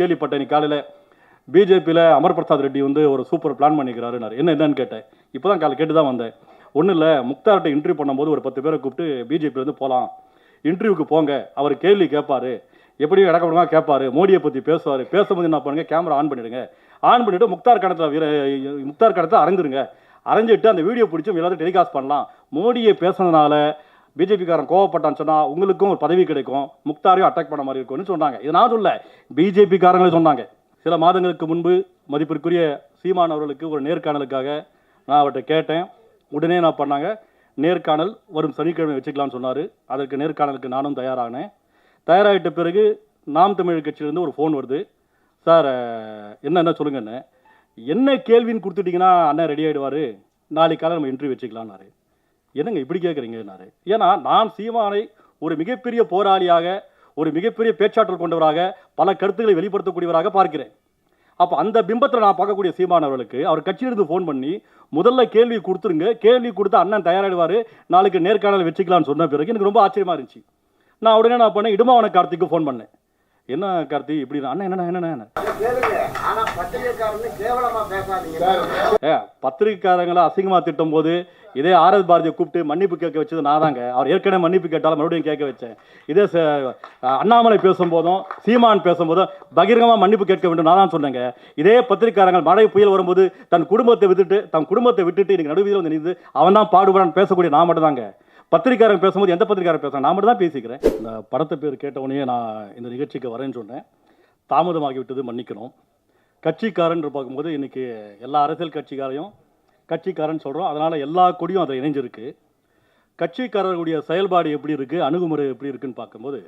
கேள்விப்பட்டேன். நீ காலையில் பிஜேபியில் அமர் பிரசாத் ரெட்டி வந்து ஒரு சூப்பர் பிளான் பண்ணிக்கிறாருனார் என்ன என்னன்னு கேட்டேன். இப்போ தான் காலை கேட்டு தான் வந்தேன். ஒன்றும் இல்லை முக்தார்கிட்ட இன்டர்வியூ பண்ணும்போது ஒரு பத்து பேரை கூப்பிட்டு பிஜேபியிலேருந்து போகலாம் இன்டர்வியூக்கு போங்க. அவர் கேள்வி கேட்பார். எப்படியும் இடக்கப்படமாக கேட்பார். மோடியை பற்றி பேசுவார். பேசும்போது என்ன பண்ணுங்க? கேமரா ஆன் பண்ணிடுங்க. ஆன் பண்ணிவிட்டு முக்தார் கணத்தில் வீர முக்தார் கணத்தை அரைஞ்சிருங்க. அரைஞ்சிட்டு அந்த வீடியோ பிடிச்சி எல்லாத்தையும் டெலிகாஸ்ட் பண்ணலாம். மோடியை பேசுனதுனால பிஜேபிக்காரன் கோவப்பட்டான்னு சொன்னால் உங்களுக்கும் ஒரு பதவி கிடைக்கும் முக்தாரையும் அட்டாக் பண்ண மாதிரி இருக்கும்னு சொன்னாங்க. இது நான் சொல்ல பிஜேபிக்காரங்களே சொன்னாங்க. சில மாதங்களுக்கு முன்பு மதிப்பிற்குரிய சீமான் அவர்களுக்கு ஒரு நேர்காணலுக்காக நான் அவர்கிட்ட கேட்டேன். உடனே நான் பண்ணாங்க? நேர்காணல் வரும் சனிக்கிழமை வச்சுக்கலாம்னு சொன்னார். அதற்கு நேர்காணலுக்கு நானும் தயாரானேன். தயாராகிட்ட பிறகு நாம் தமிழர் கட்சியிலேருந்து ஒரு ஃபோன் வருது. சார் என்னென்ன என்ன என்ன சொல்லுங்கன்னு. என்ன கேள்வின்னு கொடுத்துட்டிங்கன்னா அண்ணன் ரெடி ஆகிடுவார் நாளைக்கு காலை நம்ம இன்டர்வியூ வச்சுக்கலான்னாரு என்னங்க இப்படி கேட்குறீங்கன்னாரு ஏன்னா நான் சீமானை ஒரு மிகப்பெரிய போராளியாக ஒரு மிகப்பெரிய பேச்சாற்றல் கொண்டவராக பல கருத்துக்களை வெளிப்படுத்தக்கூடியவராக பார்க்கிறேன். அப்போ அந்த பிம்பத்தில் நான் பார்க்கக்கூடிய சீமான் அவர்களுக்கு அவர் கட்சியிலிருந்து ஃபோன் பண்ணி முதல்ல கேள்வி கொடுத்துருங்க. கேள்வி கொடுத்து அண்ணன் தயாராகிடுவார் நாளைக்கு நேர்காணல் வச்சுக்கலாம்னு சொன்ன பிறகு எனக்கு ரொம்ப ஆச்சரியமா இருந்துச்சு. நான் உடனே நான் பண்ணேன்? இடுமாவன கார்த்திக்கு ஃபோன் பண்ணேன். என்ன கார்த்தி? இப்படி அண்ணன் என்ன என்ன என்ன கேளுங்க. ஆனா பத்திரிகைக்காரன்னு கேவலமா பேசாதீங்க. ஏ பத்திரிக்கைக்காரங்களை அசிங்கமாக திட்டும் போது இதே ஆர்எஸ் பாரதியை கூப்பிட்டு மன்னிப்பு கேட்க வச்சது நான் தாங்க அவர் ஏற்கனவே மன்னிப்பு கேட்டாலும் மறுபடியும் கேட்க வச்சேன். இதே அண்ணாமலை பேசும்போதும் சீமான் பேசும்போதும் பகிரங்கமாக மன்னிப்பு கேட்க வேண்டும் நான் தான் சொன்னேங்க. இதே பத்திரிக்காரங்கள் மழை புயல் வரும்போது தன் குடும்பத்தை விட்டுட்டு தன் குடும்பத்தை விட்டுட்டு இன்றைக்கி நடுவில் வந்து நின்று அவன் தான் பாடுபடான்னு பேசக்கூடிய நான் மட்டும் தாங்க பத்திரிக்காரன் பேசும்போது எந்த பத்திரிக்காரன் பேசுகிறேன் நான் மட்டும் தான் பேசிக்கிறேன். இந்த படத்தை பேர் கேட்ட உடனே நான் இந்த நிகழ்ச்சிக்கு வரேன்னு சொன்னேன். தாமதமாகி விட்டது மன்னிக்கணும். கட்சிக்காரன் பார்க்கும்போது இன்றைக்கி எல்லா அரசியல் கட்சிக்காரையும் கட்சிக்காரன் சொல்கிறோம் அதனால் எல்லா கொடியும் அதில் இணைஞ்சிருக்கு. கட்சிக்காரர்களுடைய செயல்பாடு எப்படி இருக்குது அணுகுமுறை எப்படி இருக்குன்னு பார்க்கும்போது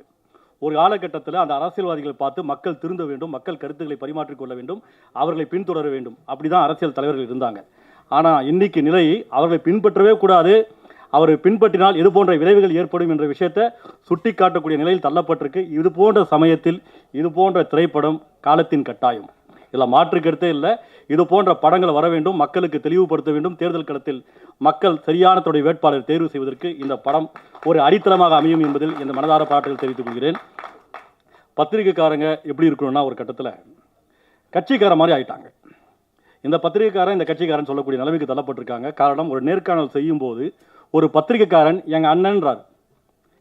ஒரு காலகட்டத்தில் அந்த அரசியல்வாதிகளை பார்த்து மக்கள் திருந்த வேண்டும் மக்கள் கருத்துக்களை பரிமாற்றிக்கொள்ள வேண்டும் அவர்களை பின்தொடர வேண்டும். அப்படி தான் அரசியல் தலைவர்கள் இருந்தாங்க. ஆனால் இன்றைக்கு நிலை அவர்களை பின்பற்றவே கூடாது. அவரை பின்பற்றினால் இது போன்ற விளைவுகள் ஏற்படும் என்ற விஷயத்தை சுட்டி காட்டக்கூடிய நிலையில் தள்ளப்பட்டிருக்கு. இது போன்ற சமயத்தில் இது போன்ற திரைப்படம் காலத்தின் கட்டாயம். இதில் மாற்றுக்கருத்தே இல்லை. இது போன்ற படங்கள் வர வேண்டும் மக்களுக்கு தெளிவுபடுத்த வேண்டும். தேர்தல் களத்தில் மக்கள் சரியான தன்னுடைய வேட்பாளர் தேர்வு செய்வதற்கு இந்த படம் ஒரு அடித்தளமாக அமையும் என்பதில் இந்த மனதார பாட்டுகள் தெரிவித்துக் கொள்கிறேன். பத்திரிகைக்காரங்க எப்படி இருக்கணும்னா ஒரு கட்டத்தில் கட்சிக்கார மாதிரி ஆயிட்டாங்க. இந்த பத்திரிகைக்காரன் இந்த கட்சிக்காரன் சொல்லக்கூடிய நிலைமைக்கு தள்ளப்பட்டிருக்காங்க. காரணம் ஒரு நேர்காணல் செய்யும் போது ஒரு பத்திரிகைக்காரன் எங்கள் அண்ணன்றார்.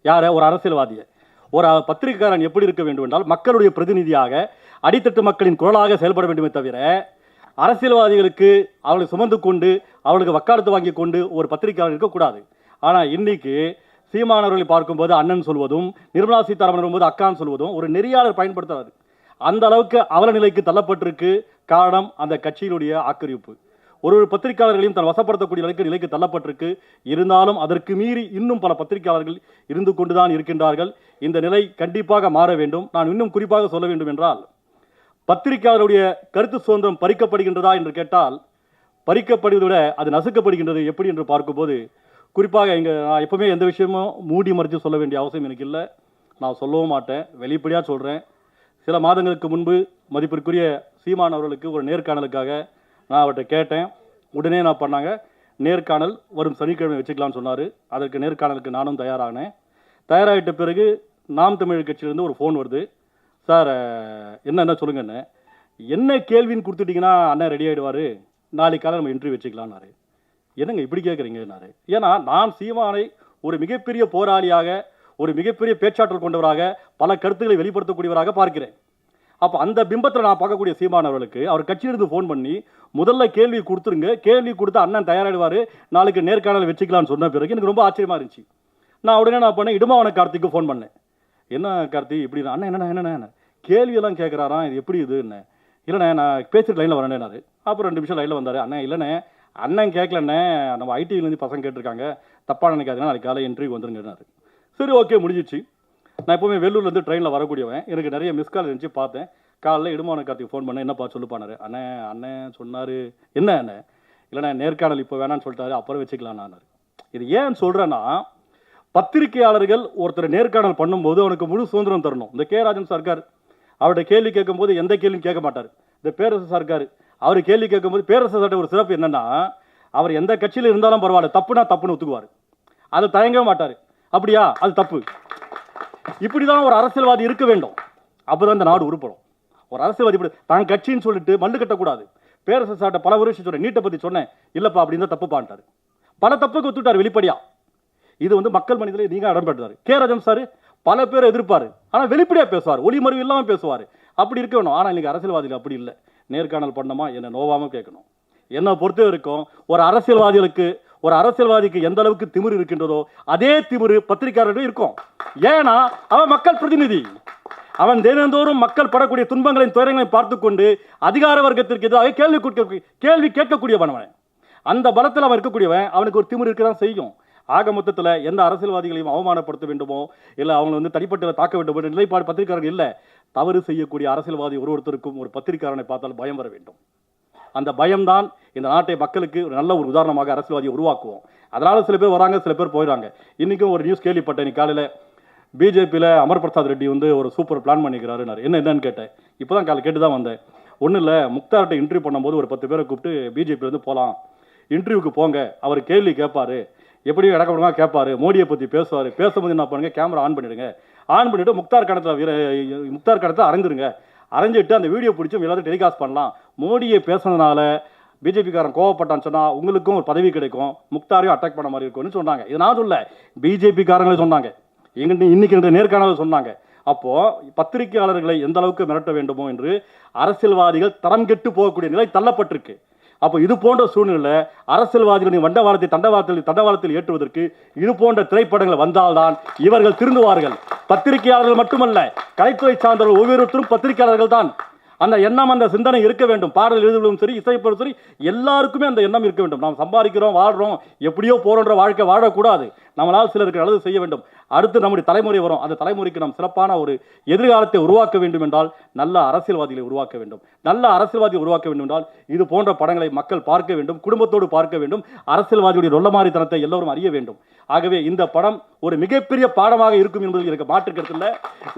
யார்? ஒரு அரசியல்வாதியை. ஒரு பத்திரிகைக்காரன் எப்படி இருக்க வேண்டும் என்றால் மக்களுடைய பிரதிநிதியாக அடித்தட்டு மக்களின் குரலாக செயல்பட வேண்டுமே தவிர அரசியல்வாதிகளுக்கு அவர்களை சுமந்து கொண்டு அவர்களுக்கு வக்காலத்து வாங்கி கொண்டு ஒரு பத்திரிகையாளர் இருக்கக்கூடாது. ஆனால் இன்னைக்கு சீமானவர்களை பார்க்கும்போது அண்ணன் சொல்வதும் நிர்மலா சீதாராமன் போது அக்கான்னு சொல்வதும் ஒரு நெறியாளர் பயன்படுத்துறாரு. அந்த அளவுக்கு அவல நிலைக்கு தள்ளப்பட்டிருக்கு காரணம் அந்த கட்சியினுடைய ஆக்கிரமிப்பு. ஒரு ஒரு பத்திரிகையாளர்களையும் தன் வசப்படுத்தக்கூடிய நிலைக்கு நிலைக்கு தள்ளப்பட்டிருக்கு. இருந்தாலும் அதற்கு மீறி இன்னும் பல பத்திரிகையாளர்கள் இருந்து கொண்டுதான் இருக்கின்றார்கள். இந்த நிலை கண்டிப்பாக மாற வேண்டும். நான் இன்னும் குறிப்பாக சொல்ல வேண்டும் என்றால் பத்திரிகையாளருடைய கருத்து சுதந்திரம் பறிக்கப்படுகின்றதா என்று கேட்டால் பறிக்கப்படுவதை விட அது நசுக்கப்படுகின்றது எப்படி என்று பார்க்கும்போது குறிப்பாக இங்கே நான் எப்பவுமே எந்த விஷயமும் மூடி மறைச்சு சொல்ல வேண்டிய அவசியம் எனக்கு இல்லை. நான் சொல்லவும் மாட்டேன். வெளிப்படையாக சொல்கிறேன் சில மாதங்களுக்கு முன்பு மதிப்பிற்குரிய சீமான் அவர்களுக்கு ஒரு நேர்காணலுக்காக நான் அவர்கிட்ட கேட்டேன். உடனே நான் பண்ணாங்க? நேர்காணல் வரும் சனிக்கிழமை வச்சுக்கலாம்னு சொன்னார். அதற்கு நேர்காணலுக்கு நானும் தயாரானேன். தயாராகிட்ட பிறகு நாம் தமிழ் கட்சியிலேருந்து ஒரு ஃபோன் வருது. சார் என்ன என்ன சொல்லுங்கன்னு. என்ன கேள்வின்னு கொடுத்துட்டீங்கன்னா அண்ணன் ரெடி ஆகிடுவார் நாளைக்கு காலை நம்ம இன்டர்வியூ வச்சுக்கலான்னாரு என்னங்க இப்படி கேட்குறீங்கன்னாரு ஏன்னா நான் சீமானை ஒரு மிகப்பெரிய போராளியாக ஒரு மிகப்பெரிய பேச்சாற்றல் கொண்டவராக பல கருத்துக்களை வெளிப்படுத்தக்கூடியவராக பார்க்கிறேன். அப்போ அந்த பிம்பத்தில் நான் பார்க்கக்கூடிய சீமான் அவர்களுக்கு அவர் கட்சியிலிருந்து ஃபோன் பண்ணி முதல்ல கேள்வி கொடுத்துருங்க. கேள்வி கொடுத்து அண்ணன் தயாராகிடுவார் நாளைக்கு நேர்காணல் வச்சுக்கலான்னு சொன்ன பிறகு எனக்கு ரொம்ப ஆச்சரியமா இருந்துச்சு. நான் உடனே நான் பண்ணேன்? இடுமாவன கார்த்திக்கு ஃபோன் பண்ணேன். என்ன கார்த்தி இப்படி அண்ணன் என்னண்ணா என்னண்ணா? கேள்வியெல்லாம் கேட்குறாராம் இது எப்படி இது என்ன? இல்லைண்ணே நான் பேசிட்டு லைனில் வரேன்னாரு அப்புறம் ரெண்டு நிமிஷம் லைனில் வந்தார். அண்ணன் இல்லைண்ணே அண்ணன் கேட்கலண்ணே நம்ம ஐடிவிலேருந்து பசங்க கேட்டிருக்காங்க. தப்பாக நினைக்காதுன்னா நாளைக்கு காலை இன்டர்வியூ வந்துருங்கன்னாரு சரி ஓகே முடிஞ்சிச்சு. நான் எப்போவுமே வெள்ளூர்லேருந்து ட்ரெயினில் வரக்கூடியவன். எனக்கு நிறைய மிஸ் கால் இருந்துச்சு பார்த்தேன். காலைல இடுமான கார்த்திக் ஃபோன் பண்ணேன். என்னப்பா சொல்லுப்பானாரு. அண்ணே அண்ணன் சொன்னார். என்ன அண்ணன் இல்லைண்ணே நேர்காணல் இப்போ வேணான்னு சொல்லிட்டாரு. அப்புறம் வச்சுக்கலாம்னாரு இது ஏன் சொல்கிறேன்னா பத்திரிகையாளர்கள் ஒருத்தர் நேர்காணல் பண்ணும்போது அவனுக்கு முழு சுதந்திரம் தரணும். இந்த கே ராஜன் சர்க்கார் அவர்கிட்ட கேள்வி கேட்கும்போது எந்த கேள்வியும் கேட்க மாட்டார். இந்த பேரரசு சர்க்கார் அவர் கேள்வி கேட்கும்போது பேரரசு சார்ட்ட ஒரு சிறப்பு என்னன்னா அவர் எந்த கட்சியில் இருந்தாலும் பரவாயில்ல தப்புனா தப்புன்னு ஒத்துக்குவார். அதை தயங்கவே மாட்டார். அப்படியா? அது தப்பு. இப்படிதான் ஒரு அரசியல்வாதி இருக்க வேண்டும். அப்பதான் இந்த நாடு உருப்படும். ஒரு அரசியல்வாதி இப்படி தான் கட்சின்னு சொல்லிட்டு மல்லு கட்டக்கூடாது. பேரரசு சார்ட்ட பல விஷயம் சொன்னேன் நீட்டை பற்றி சொன்னேன். இல்லைப்பா அப்படின்னு தான் தப்பு பல தப்புக்கு ஒத்துட்டார் வெளிப்படையா. இது வந்து மக்கள் மனிதர்களே நீங்கள் இடம்பெற்றார் கே. ராஜம் சார் பல பேர் எதிர்ப்பார். ஆனால் வெளிப்படையாக பேசுவார். ஒளிமறைவு இல்லாமல் பேசுவார். அப்படி இருக்க வேணும். ஆனால் இன்றைக்கி அரசியல்வாதிகள் அப்படி இல்லை. நேர்காணல் பண்ணமா என்னை நோவாமல் கேட்கணும். என்னை பொறுத்த வரைக்கும் ஒரு அரசியல்வாதிகளுக்கு ஒரு அரசியல்வாதிக்கு எந்த அளவுக்கு திமிரு இருக்கின்றதோ அதே திமிர் பத்திரிகையாளர்கள் இருக்கும். ஏன்னா அவன் மக்கள் பிரதிநிதி. அவன் தினந்தோறும் மக்கள் படக்கூடிய துன்பங்களையும் துயரங்களையும் பார்த்து கொண்டு அதிகார வர்க்கத்திற்கு எதிராக கேள்வி கேள்வி கேட்கக்கூடியவன் அவன். அந்த பலத்தில் அவன் இருக்கக்கூடியவன் அவனுக்கு ஒரு திமிர் இருக்க தான் செய்யும். ஆக மொத்தத்தில் எந்த அரசியல்வாதிகளையும் அவமானப்படுத்த வேண்டுமோ இல்லை அவங்களை வந்து தனிப்பட்ட தாக்க வேண்டும் என்ற நிலைப்பாடு பத்திரிகையாளர்கள் இல்லை தவறு செய்யக்கூடிய அரசியல்வாதி ஒரு ஒருத்தருக்கும் ஒரு பத்திரிகையாளனை பார்த்தால் பயம் வர வேண்டும். அந்த பயம்தான் இந்த நாட்டை மக்களுக்கு ஒரு நல்ல ஒரு உதாரணமாக அரசியல்வாதியை உருவாக்குவோம். அதனால் சில பேர் வராங்க சில பேர் போயிடுறாங்க இன்றைக்கும் ஒரு நியூஸ் கேள்விப்பட்டேன். இன்னைக்கு காலையில் பிஜேபியில் அமர் பிரசாத் ரெட்டி வந்து ஒரு சூப்பர் பிளான் பண்ணிக்கிறாருனார் என்ன என்னன்னு கேட்டேன். இப்போ தான் காலை கேட்டு தான் வந்தேன். ஒன்றும் இல்லை முக்தார்கிட்ட இன்டர்வியூ பண்ணும்போது ஒரு பத்து பேரை கூப்பிட்டு பிஜேபியிலேருந்து போகலாம் இன்டர்வியூக்கு போங்க. அவர் கேள்வி கேட்பாரு. எப்படியும் இடக்கப்படுமா கேட்பாரு. மோடியை பற்றி பேசுவார். பேசும்போது என்ன பண்ணுங்க? கேமரா ஆன் பண்ணிடுங்க. ஆன் பண்ணிவிட்டு முக்தார் கணத்தில் வீர முக்தார் கணத்தில் அரைஞ்சிருங்க. அரைஞ்சிட்டு அந்த வீடியோ பிடிச்சி எல்லாத்தையும் டெலிகாஸ்ட் பண்ணலாம். மோடியை பேசுனதுனால பிஜேபிக்காரன் கோவப்பட்டான்னு சொன்னால் உங்களுக்கும் ஒரு பதவி கிடைக்கும். முக்தாரையும் அட்டாக் பண்ண மாதிரி இருக்கும்னு சொன்னாங்க. இது நான் சொல்ல பிஜேபிக்காரங்களே சொன்னாங்க. எங்கிட்ட இன்னைக்கு என்ற நேர்காணல் சொன்னாங்க. அப்போது பத்திரிகையாளர்களை எந்த அளவுக்கு மிரட்ட வேண்டுமோ என்று அரசியல்வாதிகள் தரம் கெட்டு போகக்கூடிய நிலை தள்ளப்பட்டிருக்கு. அப்போ இது போன்ற சூழ்நிலை அரசியல்வாதிகளின் வண்டவாளத்தை தண்டவாளத்தில் தண்டவாளத்தில் ஏற்றுவதற்கு இது போன்ற திரைப்படங்கள் வந்தால்தான் இவர்கள் திருந்துவார்கள். பத்திரிகையாளர்கள் மட்டுமல்ல கலைத்துறை சார்ந்தவர்கள் ஒவ்வொருத்தரும் பத்திரிகையாளர்கள் தான். அந்த எண்ணம் அந்த சிந்தனை இருக்க வேண்டும். பாடல் எழுதுவதும் சரி இசைப்பதும் சரி எல்லாருக்குமே அந்த எண்ணம் இருக்க வேண்டும். நாம் சம்பாதிக்கிறோம் வாழ்கிறோம் எப்படியோ போகிறோன்ற வாழ்க்கை வாழக்கூடாது. நம்மளால் சிலருக்கு நல்லது செய்ய வேண்டும். அடுத்து நம்முடைய தலைமுறை வரும். அந்த தலைமுறைக்கு நாம் சிறப்பான ஒரு எதிர்காலத்தை உருவாக்க வேண்டும் என்றால் நல்ல அரசியல்வாதிகளை உருவாக்க வேண்டும். நல்ல அரசியல்வாதிகளை உருவாக்க வேண்டும் என்றால் இது போன்ற படங்களை மக்கள் பார்க்க வேண்டும் குடும்பத்தோடு பார்க்க வேண்டும் அரசியல்வாதியுடைய ரொல்லமாரித்தனத்தை எல்லோரும் அறிய வேண்டும். ஆகவே இந்த படம் ஒரு மிகப்பெரிய பாடமாக இருக்கும் என்பதில் எனக்கு மாற்று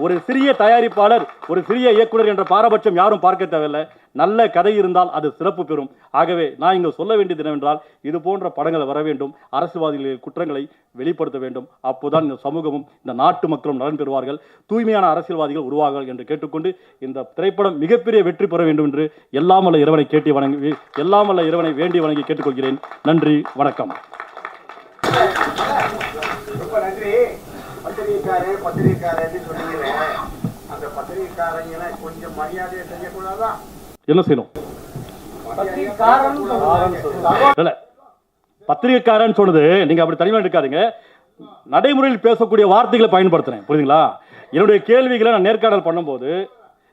ஒரு சிறிய தயாரிப்பாளர் ஒரு சிறிய இயக்குனர் என்ற பாரபட்சம் யாரும் பார்க்க தேவையில்லை. நல்ல கதை இருந்தால் அது சிறப்பு பெறும். ஆகவே நான் இங்கே சொல்ல வேண்டியது என்னவென்றால் இது போன்ற படங்கள் வர வேண்டும் அரசியல்வாதிகளின் குற்றங்களை வெளிப்படுத்த வேண்டும். அப்போதான் இந்த சமூகமும் இந்த நாட்டு மக்களும் நலன் பெறுவார்கள். தூய்மையான அரசியல்வாதிகள் உருவாகுங்கள் என்று கேட்டுக்கொண்டு இந்த திரைப்படம் மிகப்பெரிய வெற்றி பெற வேண்டும் என்று எல்லாம் வல்ல இறைவனை கேட்டி வணங்கி எல்லாம் வல்ல இறைவனை வேண்டி வணங்கி கேட்டுக்கொள்கிறேன். நன்றி வணக்கம். ரொம்ப நன்றி. சொன்னீங்களே அந்த பத்திரிகைக்காரங்களை கொஞ்சம் மரியாதையை செய்யக்கூடாதான் என்ன செய்யணும்? பத்திரிகைக்காரன் பத்திரிகைக்காரன் சொன்னது நீங்க அப்படி தனிமையாக இருக்காதுங்க. நடைமுறையில் பேசக்கூடிய வார்த்தைகளை பயன்படுத்துறேன் புரியுதுங்களா? என்னுடைய கேள்விகளை நான் நேர்காணல் பண்ணும்போது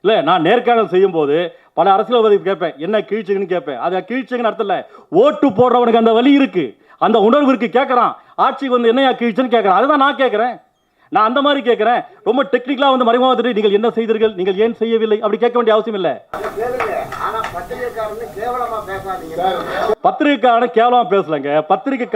இல்லை நான் நேர்காணல் செய்யும் போது பல அரசியல்வாதி கேட்பேன் என்ன கீழ்ச்சிங்கன்னு கேட்பேன். அது கீழ்ச்சிங்கன்னு அர்த்தம் இல்லை. ஓட்டு போடுறவனுக்கு அந்த வழி இருக்கு. அந்த உணர்வு இருக்கு கேட்கறான். ஆட்சிக்கு வந்து என்னையா கீழ்ச்சின்னு கேட்கறான். அதுதான் நான் கேட்கறேன். நான் அந்த மாதிரி கேட்கறேன் ரொம்ப டெக்னிக்கலா வந்து மறைமுகமா வந்துட்டு நீங்கள் என்ன செய்தீர்கள்? நீங்கள் ஏன் செய்யவில்லை? அப்படி கேட்க வேண்டிய அவசியம் இல்லை. பத்திரிகைக்காரன் கேவலமா பேசலங்க. பத்திரிகை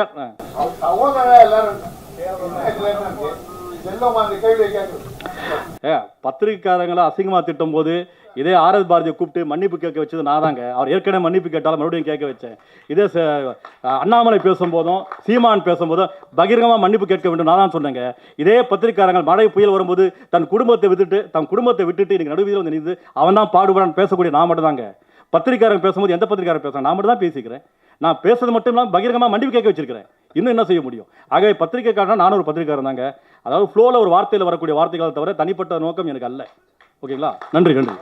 ஏ பத்திரிகைக்காரங்களை அசிங்கமா திட்டும் போது இதே ஆர்எஸ் பாரதியை கூப்பிட்டு மன்னிப்பு கேட்க வச்சது நான் தாங்க அவர் ஏற்கனவே மன்னிப்பு கேட்டாலும் மறுபடியும் கேட்க வச்சேன். இதே அண்ணாமலை பேசும்போதும் சீமான் பேசும்போதும் பகிரங்கமாக மன்னிப்பு கேட்க வேண்டும் நான் தான் சொன்னேங்க. இதே பத்திரிக்காரங்கள் மழை புயல் வரும்போது தன் குடும்பத்தை விட்டுட்டு தன் குடும்பத்தை விட்டுட்டு இன்னைக்கு நடுவீதியில் வந்து நின்று அவன் தான் பாடுபடான்னு பேசக்கூடிய நான் மட்டும் தாங்க பத்திரிக்காரன் பேசும்போது எந்த பத்திரிக்காரன் பேசுகிறேன் நான் மட்டும் தான் பேசிக்கிறேன். நான் பேசுறது மட்டும் இல்லாமல் பகிரங்கமாக மன்னிப்பு கேட்க வச்சிருக்கிறேன். இன்னும் என்ன செய்ய முடியும்? ஆகவே பத்திரிகைக்காரனா நானும் ஒரு பத்திரிக்காரன் தாங்க. அதாவது ஃப்ளோவில் ஒரு வார்த்தையில் வரக்கூடிய வார்த்தைகளை தவிர தனிப்பட்ட நோக்கம் எனக்கு அல்ல. ஓகேங்களா? நன்றி நன்றி.